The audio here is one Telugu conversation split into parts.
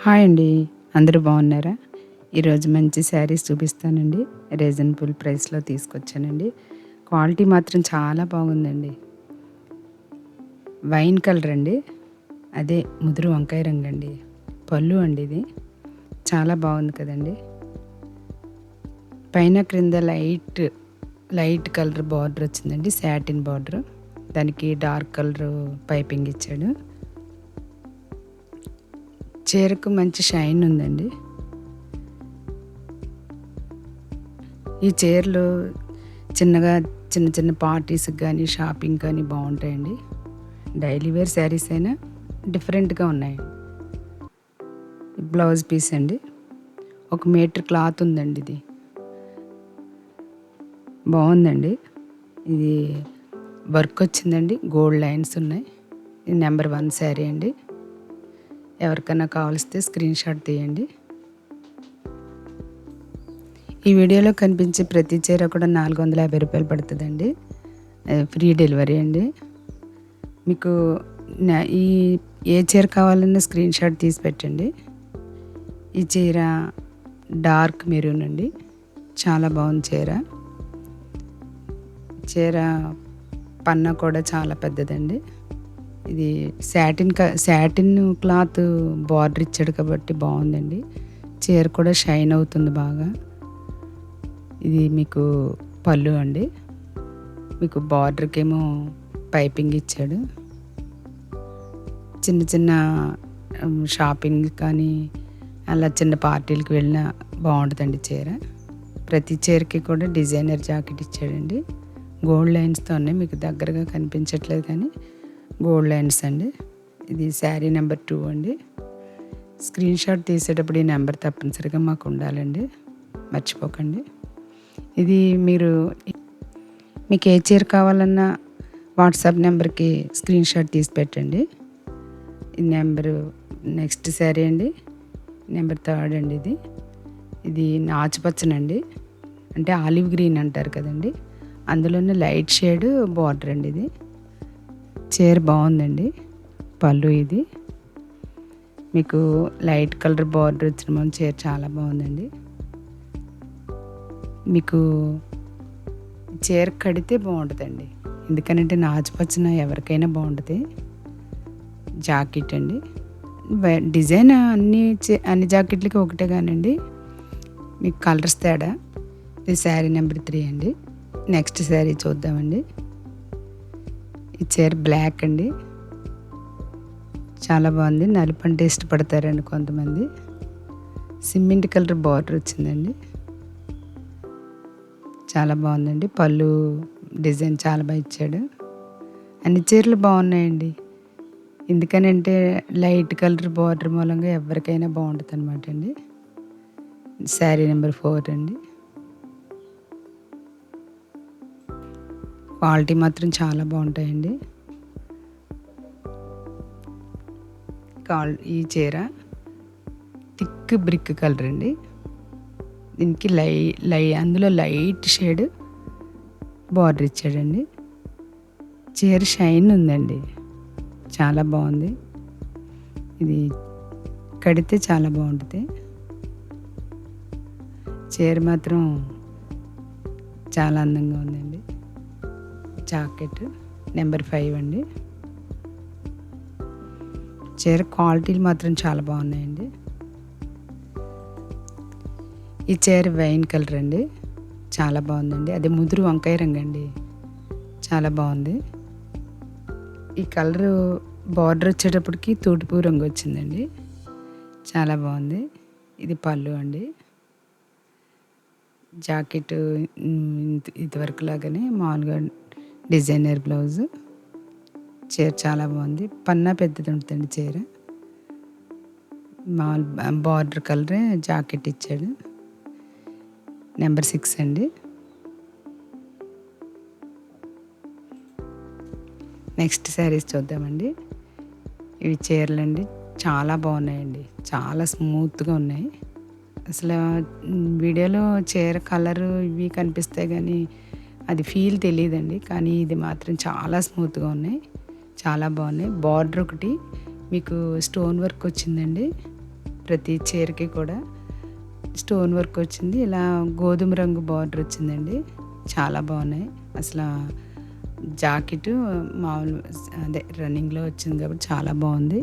హాయ్ అండి. అందరూ బాగున్నారా? ఈరోజు మంచి శారీస్ చూపిస్తానండి. రీజనబుల్ ప్రైస్లో తీసుకొచ్చానండి. క్వాలిటీ మాత్రం చాలా బాగుందండి. వైన్ కలర్ అండి. అదే ముదురు వంకాయ రంగు అండి పళ్ళు అండి ఇది. చాలా బాగుంది కదండి. పైన క్రింద లైట్ లైట్ కలర్ బార్డర్ వచ్చిందండి. Satin border. దానికి డార్క్ కలర్ పైపింగ్ ఇచ్చాడు. చీరకు మంచి షైన్ ఉందండి. ఈ చీరలు చిన్నగా చిన్న చిన్న పార్టీస్కి కానీ షాపింగ్ కానీ బాగుంటాయండి. డైలీ వేర్ శారీస్ అయినా డిఫరెంట్గా ఉన్నాయి. బ్లౌజ్ పీస్ అండి. ఒక మీటర్ క్లాత్ ఉందండి ఇది. బాగుందండి. ఇది వర్క్ వచ్చిందండి. గోల్డ్ లైన్స్ ఉన్నాయి. ఇది నెంబర్ వన్ శారీ అండి. ఎవరికైనా కావలిస్తే స్క్రీన్ షాట్ తీయండి. ఈ వీడియోలో కనిపించే ప్రతి చీర కూడా నాలుగు వందల యాభై రూపాయలు పడుతుందండి. ఫ్రీ డెలివరీ అండి. మీకు ఈ ఏ చీర కావాలన్నా స్క్రీన్ షాట్ తీసి పెట్టండి. ఈ చీర డార్క్ మెరూన్ అండి. చాలా బాగుంది చీర. చీర పన్న కూడా చాలా పెద్దదండి. ఇది శాటిన్ శాటిన్ క్లాత్ బార్డర్ ఇచ్చాడు కాబట్టి బాగుందండి. చీర కూడా షైన్ అవుతుంది బాగా. ఇది మీకు పళ్ళు అండి. మీకు బార్డర్కేమో పైపింగ్ ఇచ్చాడు. చిన్న చిన్న షాపింగ్ కానీ అలా చిన్న పార్టీలకు వెళ్ళినా బాగుంటుందండి చీర. ప్రతి చీరకి కూడా డిజైనర్ జాకెట్ ఇచ్చాడండి. గోల్డ్ లైన్స్తోనే మీకు దగ్గరగా కనిపించట్లేదు కానీ గోల్డ్ లైన్స్ అండి. ఇది శారీ నెంబర్ టూ అండి. స్క్రీన్ షాట్ తీసేటప్పుడు ఈ నెంబర్ తప్పనిసరిగా మాకు ఉండాలండి. మర్చిపోకండి. ఇది మీరు మీకు ఏ చీర కావాలన్నా వాట్సాప్ నెంబర్కి స్క్రీన్ షాట్ తీసి పెట్టండి. ఈ నెంబరు నెక్స్ట్ శారీ అండి. నెంబర్ థర్డ్ అండి ఇది. ఇది నాచుపచ్చనండి. అంటే ఆలివ్ గ్రీన్ అంటారు కదండి. అందులోనే లైట్ షేడ్ బార్డర్ అండి ఇది. చీర బాగుందండి. పళ్ళు ఇది. మీకు లైట్ కలర్ బార్డర్ వచ్చిన చీర చాలా బాగుందండి. మీకు చీర కడితే బాగుంటుందండి. ఎందుకనంటే నాచుపచ్చిన ఎవరికైనా బాగుంటుంది. జాకెట్ అండి. డిజైన్ అన్ని అన్ని జాకెట్లకి ఒకటే కానండి. మీకు కలర్స్ తేడా. ఇది శారీ నెంబర్ త్రీ అండి. నెక్స్ట్ శారీ చూద్దామండి. ఈ చీర బ్లాక్ అండి. చాలా బాగుంది. నలుపు అంటే ఇష్టపడతారండి కొంతమంది. సిమెంట్ కలర్ బార్డర్ వచ్చిందండి. చాలా బాగుందండి. పళ్ళు డిజైన్ చాలా బాగా ఇచ్చాడు. అన్ని చీరలు బాగున్నాయండి. ఎందుకనంటే లైట్ కలర్ బార్డర్ మూలంగా ఎవరికైనా బాగుంటుంది అనమాట అండి. శారీ నెంబర్ ఫోర్ అండి. క్వాలిటీ మాత్రం చాలా బాగుంటాయండి. కాల్ ఈ చీర థిక్ బ్రిక్ కలర్ అండి. దీనికి లై లై అందులో లైట్ షేడ్ బార్డర్ ఇచ్చాడండి. చీర షైన్ ఉందండి. చాలా బాగుంది. ఇది కడితే చాలా బాగుంటుంది. చీర మాత్రం చాలా అందంగా ఉందండి. జాకెట్ నెంబర్ ఫైవ్ అండి. చీర క్వాలిటీలు మాత్రం చాలా బాగున్నాయండి. ఈ చీర వైన్ కలర్ అండి. చాలా బాగుందండి. అదే ముదురు వంకాయ రంగు అండి. చాలా బాగుంది. ఈ కలర్ బార్డర్ వచ్చేటప్పటికి తూటిపూ రంగు వచ్చిందండి. చాలా బాగుంది. ఇది పళ్ళు అండి. జాకెట్ ఇదివరకు లాగానే మామూలుగా డిజైనర్ బ్లౌజ్. చీర చాలా బాగుంది. పన్నా పెద్దది ఉంటుందండి చీర. మామూలు బార్డర్ కలరే జాకెట్ ఇచ్చాడు. నెంబర్ సిక్స్ అండి. నెక్స్ట్ శారీస్ చూద్దామండి. ఇవి చీరలు అండి చాలా బాగున్నాయండి. చాలా స్మూత్గా ఉన్నాయి. అసలు వీడియోలో చీర కలరు ఇవి కనిపిస్తాయి కానీ అది ఫీల్ తెలియదండి కానీ ఇది మాత్రం చాలా స్మూత్గా ఉన్నాయి. చాలా బాగున్నాయి. బార్డర్ ఒకటి మీకు స్టోన్ వర్క్ వచ్చిందండి ప్రతి చీరకి కూడా. స్టోన్ వర్క్ వచ్చింది ఇలా గోధుమ రంగు బార్డర్ వచ్చిందండి. చాలా బాగున్నాయి. అసలు జాకెట్ మామూలు అదే రన్నింగ్లో వచ్చింది కాబట్టి చాలా బాగుంది.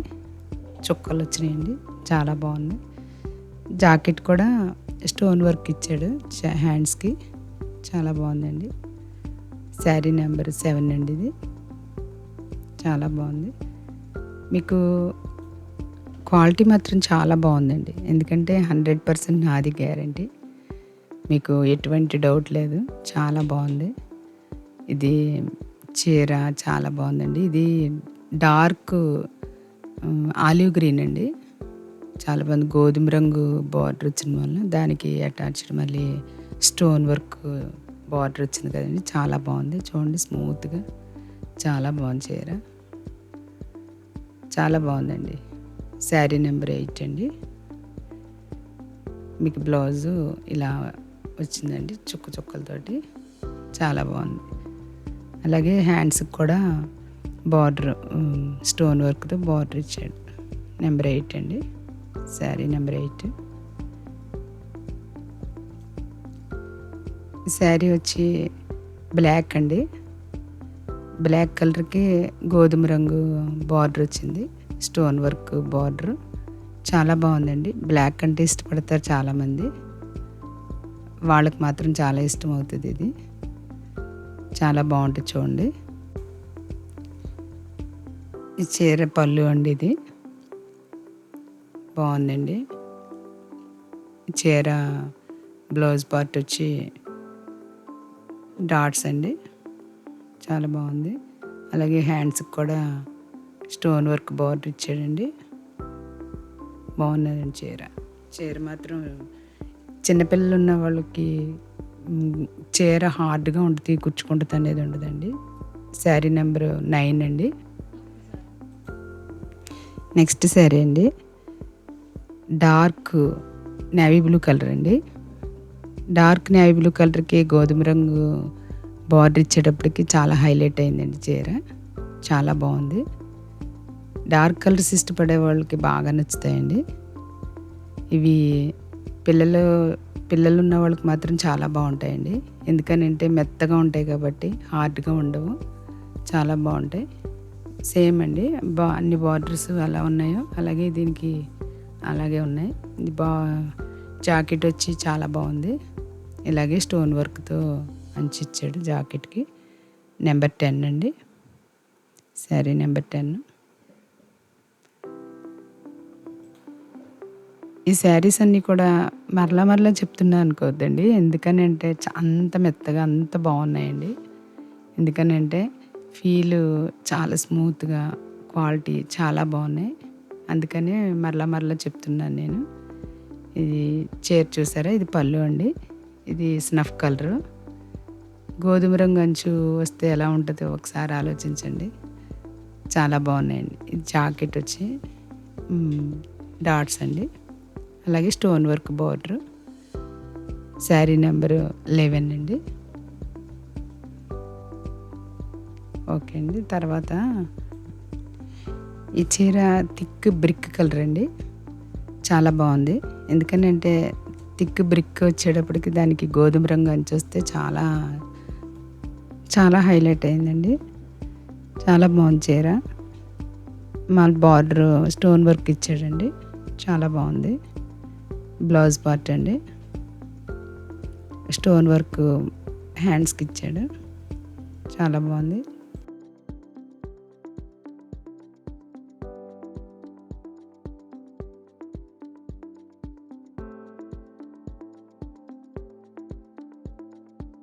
చుక్కలు వచ్చినాయండి చాలా బాగుంది జాకెట్ కూడా స్టోన్ వర్క్ ఇచ్చాడు హ్యాండ్స్కి చాలా బాగుందండి. శారీ నెంబర్ సెవెన్ అండి ఇది. చాలా బాగుంది. మీకు క్వాలిటీ మాత్రం చాలా బాగుందండి. ఎందుకంటే హండ్రెడ్ పర్సెంట్ నాది గ్యారంటీ. మీకు ఎటువంటి డౌట్ లేదు. చాలా బాగుంది. ఇది చీర చాలా బాగుందండి. ఇది డార్క్ ఆలివ్ గ్రీన్ అండి. చాలా బాగుంది. గోధుమ రంగు బార్డర్ వచ్చిన వల్ల దానికి అటాచ్డ్ మళ్ళీ స్టోన్ వర్క్ బార్డర్ వచ్చింది కదండి. చాలా బాగుంది. చూడండి స్మూత్గా చాలా బాగుంది చీర. చాలా బాగుందండి. శారీ నెంబర్ ఎయిట్ అండి. మీకు బ్లౌజు ఇలా వచ్చిందండి చుక్క చుక్కలతోటి. చాలా బాగుంది. అలాగే హ్యాండ్స్కి కూడా బార్డర్ స్టోన్ వర్క్తో బార్డర్ ఇచ్చాడు. నెంబర్ ఎయిట్ అండి. Sari number eight. శారీ వచ్చి బ్లాక్ అండి. బ్లాక్ కలర్కి గోధుమ రంగు బార్డర్ వచ్చింది. Stone work border. చాలా బాగుందండి. బ్లాక్ అంటే ఇష్టపడతారు చాలామంది. వాళ్ళకి మాత్రం చాలా ఇష్టం అవుతుంది ఇది. చాలా బాగుంటుంది చూడండి. ఈ చీర పళ్ళు అండి ఇది. బాగుందండి. చీర బ్లౌజ్ పార్ట్ వచ్చి డాట్స్ అండి. చాలా బాగుంది. అలాగే హ్యాండ్స్కి కూడా స్టోన్ వర్క్ బార్డర్ ఇచ్చాడండి. బాగున్నదండి చీర. చీర మాత్రం చిన్నపిల్లలు ఉన్న వాళ్ళకి చీర హార్డ్గా ఉంటుంది కూర్చుకుంటుంది అనేది ఉండదండి. శారీ నెంబర్ నైన్ అండి. నెక్స్ట్ శారీ అండి. డార్క్ నేవీ బ్లూ కలర్ అండి. డార్క్ నేవీ బ్లూ కలర్కి గోధుమ రంగు బార్డర్ ఇచ్చేటప్పటికి చాలా హైలైట్ అయిందండి చీర. చాలా బాగుంది. డార్క్ కలర్స్ ఇష్టపడే వాళ్ళకి బాగా నచ్చుతాయండి. ఇవి పిల్లలు పిల్లలు ఉన్న వాళ్ళకి మాత్రం చాలా బాగుంటాయండి. ఎందుకనంటే మెత్తగా ఉంటాయి కాబట్టి హార్డ్గా ఉండవు. చాలా బాగుంటాయి. సేమ్ అండి. బా అన్ని బార్డర్స్ అలా ఉన్నాయో అలాగే దీనికి అలాగే ఉన్నాయి. ఇది బా జాకెట్ వచ్చి చాలా బాగుంది. ఇలాగే స్టోన్ వర్క్తో అంచి ఇచ్చాడు జాకెట్కి. నెంబర్ టెన్ అండి. Sari number ten. ఈ శారీస్ అన్నీ కూడా మరలా మరలా చెప్తున్నా అనుకోవద్దండి ఎందుకనంటే చ- అంత మెత్తగా అంత బాగున్నాయండి. ఎందుకనంటే ఫీల్ చాలా స్మూత్గా క్వాలిటీ చాలా బాగున్నాయి. అందుకనే మరలా మరలా చెప్తున్నాను నేను. ఇది చీర చూసారా? ఇది పళ్ళు అండి. ఇది స్నఫ్ కలరు. గోధుమ రంగు అంచు వస్తే ఎలా ఉంటుందో ఒకసారి ఆలోచించండి. చాలా బాగున్నాయండి. ఇది జాకెట్ వచ్చి డాట్స్ అండి. అలాగే stone work border. Sari number eleven అండి. ఓకే అండి. తర్వాత ఈ చీర థిక్ బ్రిక్ కలర్ అండి. చాలా బాగుంది. ఎందుకనంటే థిక్ బ్రిక్ వచ్చేటప్పటికి దానికి గోధుమ రంగు అంచు వస్తే చాలా చాలా హైలైట్ అయిందండి. చాలా బాగుంది చీర. మా బార్డర్ స్టోన్ వర్క్ ఇచ్చాడండి. చాలా బాగుంది. బ్లౌజ్ పార్ట్ అండి. స్టోన్ వర్క్ హ్యాండ్స్కి ఇచ్చాడు. చాలా బాగుంది.